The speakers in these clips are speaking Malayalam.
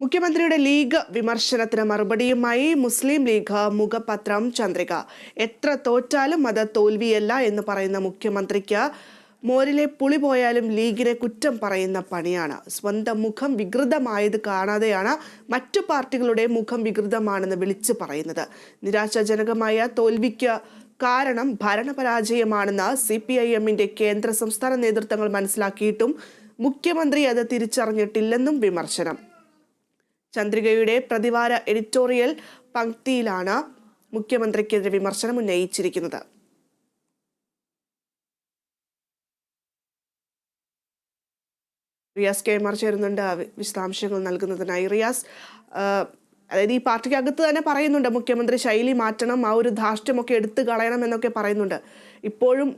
മുഖ്യമന്ത്രിയുടെ ലീഗ് വിമർശനത്തിന് മറുപടിയുമായി മുസ്ലിം ലീഗ് മുഖപത്രം ചന്ദ്രിക. എത്ര തോറ്റാലും അത് തോൽവിയല്ല എന്ന് പറയുന്ന മുഖ്യമന്ത്രിക്ക് മോരിലെ പുളി പോയാലും ലീഗിനെ കുറ്റം പറയുന്ന പണിയാണ്. സ്വന്തം മുഖം വികൃതമായത് കാണാതെയാണ് മറ്റു പാർട്ടികളുടെ മുഖം വികൃതമാണെന്ന് വിളിച്ചു പറയുന്നത്. നിരാശാജനകമായ തോൽവിക്ക് കാരണം ഭരണപരാജയമാണെന്ന് സി പി ഐ എമ്മിന്റെ കേന്ദ്ര സംസ്ഥാന നേതൃത്വങ്ങൾ മനസ്സിലാക്കിയിട്ടും മുഖ്യമന്ത്രി അത് തിരിച്ചറിഞ്ഞിട്ടില്ലെന്നും വിമർശനം. ചന്ദ്രികയുടെ പ്രതിവാര എഡിറ്റോറിയൽ പങ്ക്തിയിലാണ് മുഖ്യമന്ത്രിക്കെതിരെ വിമർശനം ഉന്നയിച്ചിരിക്കുന്നത്. റിയാസ് കെ. ചേരുന്നുണ്ട്. വിശദാംശങ്ങൾ നൽകുന്നതിനായി. റിയാസ് അതായത് ഈ പാർട്ടിക്കകത്ത് തന്നെ പറയുന്നുണ്ട് മുഖ്യമന്ത്രി ശൈലി മാറ്റണം ആ ഒരു ധാർഷ്ട്യമൊക്കെ എടുത്തു കളയണം എന്നൊക്കെ പറയുന്നുണ്ട്. ഇപ്പോഴും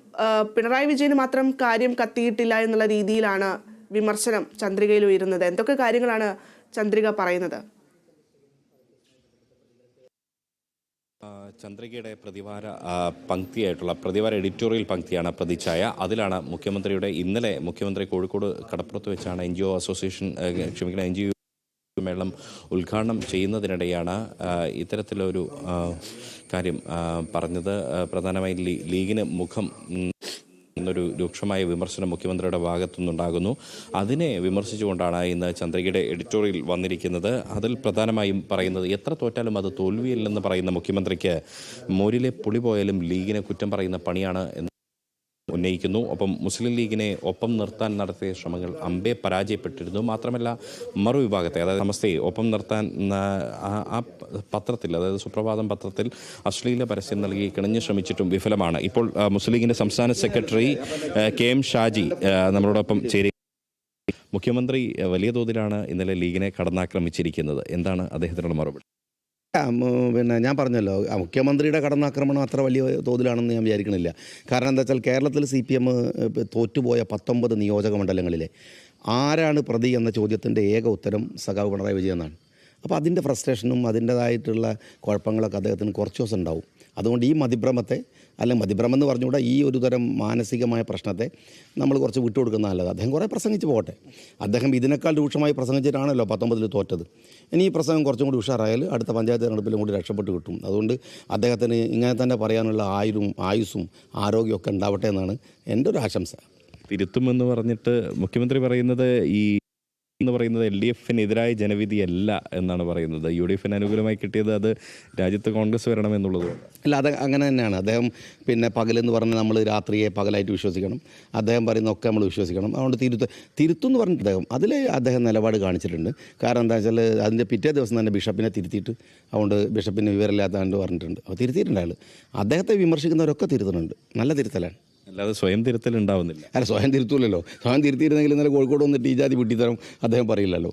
പിണറായി വിജയന് മാത്രം കാര്യം കത്തിയിട്ടില്ല എന്നുള്ള രീതിയിലാണ് വിമർശനം ചന്ദ്രികയിൽ ഉയരുന്നത്. എന്തൊക്കെ കാര്യങ്ങളാണ് ചന്ദ്രിക പറയുന്നത്? ചന്ദ്രികയുടെ പ്രതിവാര പങ്ക്തിയായിട്ടുള്ള പ്രതിവാര എഡിറ്റോറിയൽ പങ്ക്തിയാണ് പ്രതിച്ഛായ. അതിലാണ് മുഖ്യമന്ത്രിയുടെ ഇന്നലെ മുഖ്യമന്ത്രി കോഴിക്കോട് കടപ്പുറത്ത് വെച്ചാണ് എൻ അസോസിയേഷൻ ക്ഷമിക്കുന്ന എൻ ജി മേളം ഉദ്ഘാടനം ചെയ്യുന്നതിനിടെയാണ് ഇത്തരത്തിലൊരു കാര്യം പറഞ്ഞത്. പ്രധാനമായും ലീഗിന് മുഖം എന്നൊരു രൂക്ഷമായ വിമർശനം മുഖ്യമന്ത്രിയുടെ ഭാഗത്തുനിന്നുണ്ടാകുന്നു. അതിനെ വിമർശിച്ചുകൊണ്ടാണ് ഇന്ന് ചന്ദ്രികയുടെ എഡിറ്റോറിയൽ വന്നിരിക്കുന്നത്. അതിൽ പ്രധാനമായും പറയുന്നത് എത്ര തോറ്റാലും അത് തോൽവിയില്ലെന്ന് പറയുന്ന മുഖ്യമന്ത്രിക്ക് മോരിലെ പുളി പോയാലും ലീഗിനെ കുറ്റം പറയുന്ന പണിയാണ് ഉന്നയിക്കുന്നു. ഒപ്പം മുസ്ലിം ലീഗിനെ ഒപ്പം നിർത്താൻ നടത്തിയ ശ്രമങ്ങൾ അമ്പേ പരാജയപ്പെട്ടിരുന്നു. മാത്രമല്ല മറുവിഭാഗത്തെ അതായത് നമസ്തേ ഒപ്പം നിർത്താൻ ആ, പത്രത്തിൽ അതായത് സുപ്രഭാതം പത്രത്തിൽ അശ്ലീല പരസ്യം നൽകി കിണഞ്ഞു ശ്രമിച്ചിട്ടും വിഫലമാണ്. ഇപ്പോൾ മുസ്ലിം ലീഗിന്റെ സംസ്ഥാന സെക്രട്ടറി കെ എം ഷാജി നമ്മളോടൊപ്പം ചേരി മുഖ്യമന്ത്രി വലിയ തോതിലാണ് ഇന്നലെ ലീഗിനെ കടന്നാക്രമിച്ചിരിക്കുന്നത്. എന്താണ് അദ്ദേഹത്തിനുള്ള മറുപടി? പിന്നെ ഞാൻ പറഞ്ഞല്ലോ മുഖ്യമന്ത്രിയുടെ കടന്നാക്രമണം അത്ര വലിയ തോതിലാണെന്ന് ഞാൻ വിചാരിക്കണില്ല. കാരണം എന്താ വെച്ചാൽ കേരളത്തിൽ സി പി എം തോറ്റുപോയ പത്തൊമ്പത് നിയോജക മണ്ഡലങ്ങളിലെ ആരാണ് പ്രതി എന്ന ചോദ്യത്തിന്റെ ഏക ഉത്തരം സഖാവ് പിണറായി വിജയൻ എന്നാണ് അപ്പോൾ അതിന്റെ ഫ്രസ്ട്രേഷനും അതിന്റേതായിട്ടുള്ള കുഴപ്പങ്ങളൊക്കെ അദ്ദേഹത്തിന് കുറച്ച് ദിവസം ഉണ്ടാവും. അതുകൊണ്ട് ഈ മതിഭ്രമത്തെ അല്ലെങ്കിൽ മതിഭ്രമം എന്ന് പറഞ്ഞുകൂടെ ഈ ഒരു തരം മാനസികമായ പ്രശ്നത്തെ നമ്മൾ കുറച്ച് വിട്ടുകൊടുക്കുന്ന നല്ലത്. അദ്ദേഹം കുറേ പ്രസംഗിച്ച് പോകട്ടെ. അദ്ദേഹം ഇതിനേക്കാൾ രൂക്ഷമായി പ്രസംഗിച്ചിട്ടാണല്ലോ പത്തൊമ്പതിൽ തോറ്റത്. ഇനി ഈ പ്രസംഗം കുറച്ചും കൂടി ഉഷാറായാൽ അടുത്ത പഞ്ചായത്ത് തെരഞ്ഞെടുപ്പിലും കൂടി രക്ഷപ്പെട്ട് കിട്ടും. അതുകൊണ്ട് അദ്ദേഹത്തിന് ഇങ്ങനെ തന്നെ പറയാനുള്ള ആയുരും ആയുസ്സും ആരോഗ്യമൊക്കെ ഉണ്ടാവട്ടെ എന്നാണ് എന്റെ ഒരു ആശംസ. തിരുത്തുമെന്ന് പറഞ്ഞിട്ട് മുഖ്യമന്ത്രി പറയുന്നത് ഈ എന്ന് പറയുന്നത് എൽ ഡി എഫിനെതിരായ ജനവിധിയല്ല എന്നാണ് പറയുന്നത്. യു ഡി എഫിന് അനുകൂലമായി കിട്ടിയത് അത് രാജ്യത്ത് കോൺഗ്രസ് വരണം എന്നുള്ളത് അല്ല അത് അങ്ങനെ തന്നെയാണ്. അദ്ദേഹം പിന്നെ പകലെന്ന് പറഞ്ഞ് നമ്മൾ രാത്രിയെ പകലായിട്ട് വിശ്വസിക്കണം. അദ്ദേഹം പറയുന്നതൊക്കെ നമ്മൾ വിശ്വസിക്കണം. അതുകൊണ്ട് തിരുത്ത് തിരുത്തും എന്ന് പറഞ്ഞിട്ട് അദ്ദേഹം അതിൽ അദ്ദേഹം നിലപാട് കാണിച്ചിട്ടുണ്ട്. കാരണം എന്താ വെച്ചാൽ അതിന്റെ പിറ്റേ ദിവസം തന്നെ ബിഷപ്പിനെ തിരുത്തിയിട്ട് അതുകൊണ്ട് ബിഷപ്പിന് വിവരമില്ലാത്തതുകൊണ്ട് പറഞ്ഞിട്ടുണ്ട്. അപ്പോൾ തിരുത്തിയിട്ടുണ്ട് അയാൾ അദ്ദേഹത്തെ വിമർശിക്കുന്നവരൊക്കെ തിരുത്തുന്നുണ്ട്. നല്ല തിരുത്തലാണ്. അല്ലാതെ സ്വയം തിരുത്തൽ ഉണ്ടാവുന്നില്ല. അല്ല സ്വയം തിരുത്തൂലല്ലോ. സ്വയം തിരുത്തിയിരുന്നെങ്കിൽ ഇന്നലെ കോഴിക്കോട് വന്നിട്ട് ഈ ജാതി വിട്ടിത്തരം അദ്ദേഹം പറയില്ലല്ലോ.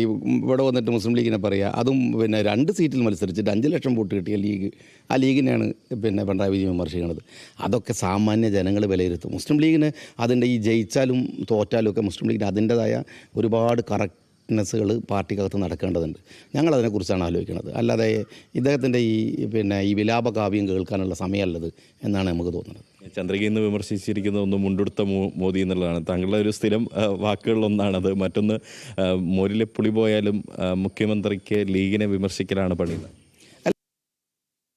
ഈ ഇവിടെ വന്നിട്ട് മുസ്ലിം ലീഗിനെ പറയുക അതും പിന്നെ രണ്ട് സീറ്റിൽ മത്സരിച്ചിട്ട് അഞ്ച് ലക്ഷം വോട്ട് കിട്ടിയ ലീഗ് ആ ലീഗിനെയാണ് പിന്നെ പിണറായി വിജയൻ വിമർശിക്കുന്നത് അതൊക്കെ സാമാന്യ ജനങ്ങൾ വിലയിരുത്തും. മുസ്ലിം ലീഗിന് അതിന്റെ ഈ ജയിച്ചാലും തോറ്റാലും ഒക്കെ മുസ്ലിം ലീഗിന് അതിന്റെതായ ഒരുപാട് കറക്റ്റ്നെസ്സുകൾ പാർട്ടിക്കകത്ത് നടക്കേണ്ടതുണ്ട്. ഞങ്ങളതിനെക്കുറിച്ചാണ് ആലോചിക്കുന്നത് അല്ലാതെ ഇദ്ദേഹത്തിന്റെ ഈ പിന്നെ ഈ വിലാപകാവ്യം കേൾക്കാനുള്ള സമയമല്ലത് എന്നാണ് നമുക്ക് തോന്നുന്നത്. ചന്ദ്രിക ഇന്ന് വിമർശിച്ചിരിക്കുന്നത് ഒന്ന് മുണ്ടെടുത്ത മോ- മോദി എന്നുള്ളതാണ്. താങ്കളുടെ ഒരു സ്ഥിരം വാക്കുകളിലൊന്നാണത്. മറ്റൊന്ന് മോരിലെ പുളി പോയാലും മുഖ്യമന്ത്രിക്ക് ലീഗിനെ വിമർശിക്കലാണ് പണിയുന്നത്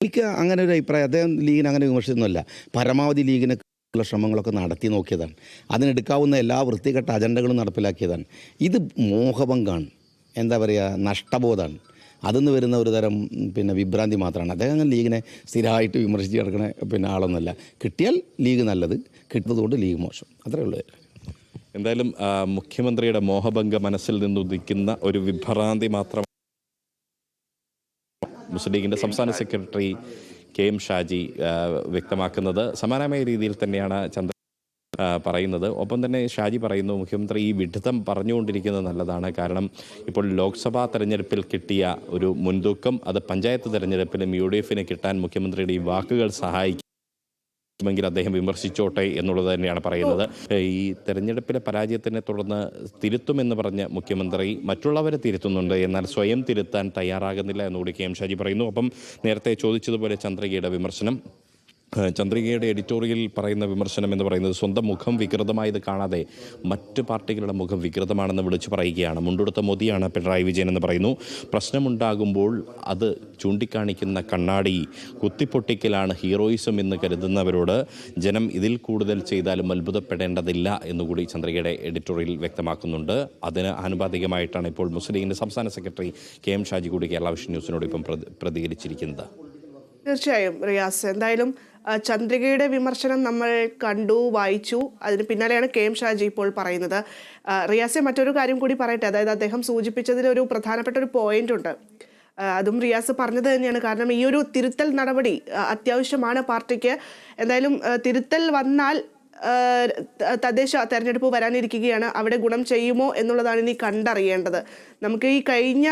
എനിക്ക് അങ്ങനെ ഒരു അഭിപ്രായം അദ്ദേഹം ലീഗിനെ അങ്ങനെ വിമർശിച്ചൊന്നുമല്ല. പരമാവധി ലീഗിനെ ഉള്ള ശ്രമങ്ങളൊക്കെ നടത്തി നോക്കിയതാണ്. അതിനെടുക്കാവുന്ന എല്ലാ വൃത്തികെട്ട അജണ്ടകളും നടപ്പിലാക്കിയതാണ്. ഇത് മോഹഭംഗാണ്. എന്താ പറയുക നഷ്ടബോധമാണ്. അതിന്ന് വരുന്ന ഒരു തരം പിന്നെ വിഭ്രാന്തി മാത്രമാണ്. അദ്ദേഹം അങ്ങനെ ലീഗിനെ സ്ഥിരമായിട്ട് വിമർശിച്ച് കിടക്കുന്ന പിന്നെ ആളൊന്നുമല്ല. കിട്ടിയാൽ ലീഗ് നല്ലത് കിട്ടുന്നതുകൊണ്ട് ലീഗ് മോശം. അത്രേ ഉള്ളൂ. എന്തായാലും മുഖ്യമന്ത്രിയുടെ മോഹഭംഗ മനസ്സിൽ നിന്നുദിക്കുന്ന ഒരു വിഭ്രാന്തി മാത്രം. മുസ്ലിം ലീഗിന്റെ സംസ്ഥാന സെക്രട്ടറി കെ എം ഷാജി വ്യക്തമാക്കുന്നത്. സമാനമായ രീതിയിൽ തന്നെയാണ് ചന്ദ്ര പറയുന്നത്. ഒപ്പം തന്നെ ഷാജി പറയുന്നു മുഖ്യമന്ത്രി ഈ വിഡിതം പറഞ്ഞുകൊണ്ടിരിക്കുന്നത് നല്ലതാണ്. കാരണം ഇപ്പോൾ ലോക്സഭാ തെരഞ്ഞെടുപ്പിൽ കിട്ടിയ ഒരു മുൻതൂക്കം അത് പഞ്ചായത്ത് തെരഞ്ഞെടുപ്പിലും യു ഡി കിട്ടാൻ മുഖ്യമന്ത്രിയുടെ ഈ വാക്കുകൾ സഹായിക്കും. െങ്കിൽ അദ്ദേഹം വിമർശിച്ചോട്ടെ എന്നുള്ളത് തന്നെയാണ് പറയുന്നത്. ഈ തെരഞ്ഞെടുപ്പിലെ പരാജയത്തിനെ തുടർന്ന് തിരുത്തുമെന്ന് പറഞ്ഞ മുഖ്യമന്ത്രി മറ്റുള്ളവരെ തിരുത്തുന്നുണ്ട്. എന്നാൽ സ്വയം തിരുത്താൻ തയ്യാറാകുന്നില്ല എന്നുകൂടി കെ എം ഷാജി പറയുന്നു. അപ്പം നേരത്തെ ചോദിച്ചതുപോലെ ചന്ദ്രികയുടെ വിമർശനം ചന്ദ്രികയുടെ എഡിറ്റോറിയൽ പറയുന്ന വിമർശനം എന്ന് പറയുന്നത് സ്വന്തം മുഖം വികൃതമായത് കാണാതെ മറ്റ് പാർട്ടികളുടെ മുഖം വികൃതമാണെന്ന് വിളിച്ചു പറയുകയാണ്. മുണ്ടെടുത്ത മോദിയാണ് പിണറായി വിജയൻ എന്ന് പറയുന്നു. പ്രശ്നമുണ്ടാകുമ്പോൾ അത് ചൂണ്ടിക്കാണിക്കുന്ന കണ്ണാടി കുത്തിപ്പൊട്ടിക്കലാണ് ഹീറോയിസം എന്ന് കരുതുന്നവരോട് ജനം ഇതിൽ കൂടുതൽ ചെയ്താലും അത്ഭുതപ്പെടേണ്ടതില്ല എന്നുകൂടി ചന്ദ്രികയുടെ എഡിറ്റോറിയൽ വ്യക്തമാക്കുന്നുണ്ട്. അതിന് ആനുപാതികമായിട്ടാണ് ഇപ്പോൾ മുസ്ലിം ലീഗിന്റെ സംസ്ഥാന സെക്രട്ടറി കെ എം ഷാജി കൂടി കേരള വിഷൻ ന്യൂസിനോട് ഇപ്പം പ്രതി- പ്രതികരിച്ചിരിക്കുന്നത്. തീർച്ചയായും റിയാസ് എന്തായാലും ചന്ദ്രികയുടെ വിമർശനം നമ്മൾ കണ്ടു വായിച്ചു. അതിന് പിന്നാലെയാണ് കെ എം ഷാജി ഇപ്പോൾ പറയുന്നത്. റിയാസെ മറ്റൊരു കാര്യം കൂടി പറയട്ടെ. അതായത് അദ്ദേഹം സൂചിപ്പിച്ചതിൽ ഒരു പ്രധാനപ്പെട്ട ഒരു പോയിന്റ് ഉണ്ട്. അതും റിയാസ് പറഞ്ഞത് തന്നെയാണ്. കാരണം ഈ ഒരു തിരുത്തൽ നടപടി അത്യാവശ്യമാണ് പാർട്ടിക്ക്. എന്തായാലും തിരുത്തൽ വന്നാൽ തദ്ദേശ തെരഞ്ഞെടുപ്പ് വരാനിരിക്കുകയാണ്. അവിടെ ഗുണം ചെയ്യുമോ എന്നുള്ളതാണ് ഇനി കണ്ടറിയേണ്ടത്. നമുക്ക് ഈ കഴിഞ്ഞ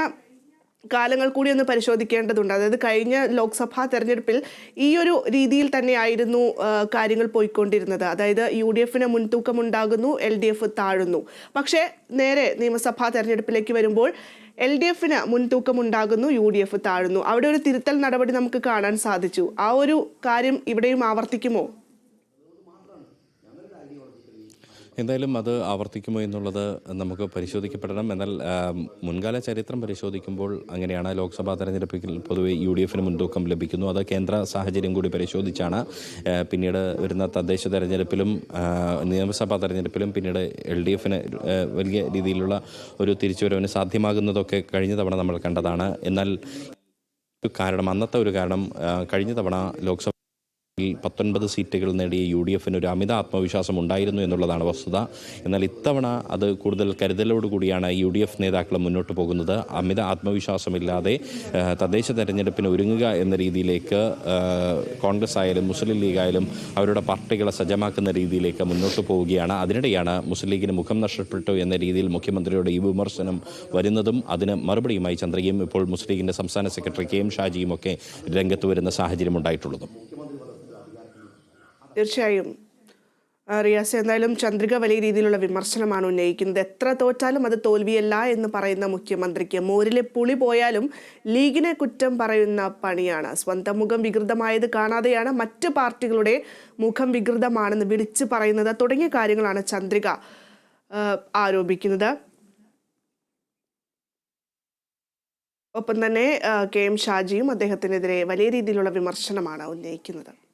കാലങ്ങൾ കൂടി ഒന്ന് പരിശോധിക്കേണ്ടതുണ്ട്. അതായത് കഴിഞ്ഞ ലോക്സഭാ തെരഞ്ഞെടുപ്പിൽ ഈ ഒരു രീതിയിൽ തന്നെയായിരുന്നു കാര്യങ്ങൾ പോയിക്കൊണ്ടിരുന്നത്. അതായത് യു ഡി എഫിന് മുൻതൂക്കമുണ്ടാകുന്നു എൽ ഡി എഫ് താഴുന്നു. പക്ഷേ നേരെ നിയമസഭാ തെരഞ്ഞെടുപ്പിലേക്ക് വരുമ്പോൾ എൽ ഡി എഫിന് മുൻതൂക്കമുണ്ടാകുന്നു യു ഡി എഫ് താഴുന്നു. അവിടെ ഒരു തിരുത്തൽ നടപടി നമുക്ക് കാണാൻ സാധിച്ചു. ആ ഒരു കാര്യം ഇവിടെയും ആവർത്തിക്കുമോ? എന്തായാലും അത് ആവർത്തിക്കുമോ എന്നുള്ളത് നമുക്ക് പരിശോധിക്കപ്പെടണം. എന്നാൽ മുൻകാല ചരിത്രം പരിശോധിക്കുമ്പോൾ അങ്ങനെയാണ് ലോക്സഭാ തെരഞ്ഞെടുപ്പിൽ പൊതുവെ യു ഡി എഫിന് മുൻതൂക്കം ലഭിക്കുന്നു. അത് കേന്ദ്ര സാഹചര്യം കൂടി പരിശോധിച്ചാണ്. പിന്നീട് വരുന്ന തദ്ദേശ തെരഞ്ഞെടുപ്പിലും നിയമസഭാ തെരഞ്ഞെടുപ്പിലും പിന്നീട് എൽ ഡി എഫിന് വലിയ രീതിയിലുള്ള ഒരു തിരിച്ചുവരവിന് സാധ്യമാകുന്നതൊക്കെ കഴിഞ്ഞ തവണ നമ്മൾ കണ്ടതാണ്. എന്നാൽ കാരണം അന്നത്തെ ഒരു കാരണം കഴിഞ്ഞ തവണ ലോക്സഭ പത്തൊൻപത് സീറ്റുകൾ നേടിയ യു ഡി എഫിന് ഒരു അമിത ആത്മവിശ്വാസം ഉണ്ടായിരുന്നു എന്നുള്ളതാണ് വസ്തുത. എന്നാൽ ഇത്തവണ അത് കൂടുതൽ കരുതലോടുകൂടിയാണ് യു ഡി എഫ് നേതാക്കൾ മുന്നോട്ട് പോകുന്നത്. അമിത ആത്മവിശ്വാസമില്ലാതെ തദ്ദേശ തെരഞ്ഞെടുപ്പിന് ഒരുങ്ങുക എന്ന രീതിയിലേക്ക് കോൺഗ്രസ് ആയാലും മുസ്ലിം ലീഗ് ആയാലും അവരുടെ പാർട്ടികളെ സജ്ജമാക്കുന്ന രീതിയിലേക്ക് മുന്നോട്ട് പോവുകയാണ്. അതിനിടെയാണ് മുസ്ലിം ലീഗിന് മുഖം നഷ്ടപ്പെട്ടു എന്ന രീതിയിൽ മുഖ്യമന്ത്രിയുടെ ഈ വിമർശനം വരുന്നതും അതിന് മറുപടിയുമായി ചന്ദ്രയും ഇപ്പോൾ മുസ്ലിം ലീഗിന്റെ സംസ്ഥാന സെക്രട്ടറി കെ എം ഷാജിയും ഒക്കെ രംഗത്ത് വരുന്ന സാഹചര്യം ഉണ്ടായിട്ടുള്ളതും. തീർച്ചയായും. റിയാസ് എന്തായാലും ചന്ദ്രിക വലിയ രീതിയിലുള്ള വിമർശനമാണ് ഉന്നയിക്കുന്നത്. എത്ര തോറ്റാലും അത് തോൽവിയല്ല എന്ന് പറയുന്ന മുഖ്യമന്ത്രിക്ക് മോരിലെ പുളി പോയാലും ലീഗിനെ കുറ്റം പറയുന്ന പണിയാണ്. സ്വന്തം മുഖം വികൃതമായത് കാണാതെയാണ് മറ്റ് പാർട്ടികളുടെ മുഖം വികൃതമാണെന്ന് വിളിച്ചു പറയുന്നത് തുടങ്ങിയ കാര്യങ്ങളാണ് ചന്ദ്രിക ആരോപിക്കുന്നത്. ഒപ്പം തന്നെ കെ എം ഷാജിയും അദ്ദേഹത്തിനെതിരെ വലിയ രീതിയിലുള്ള വിമർശനമാണ് ഉന്നയിക്കുന്നത്.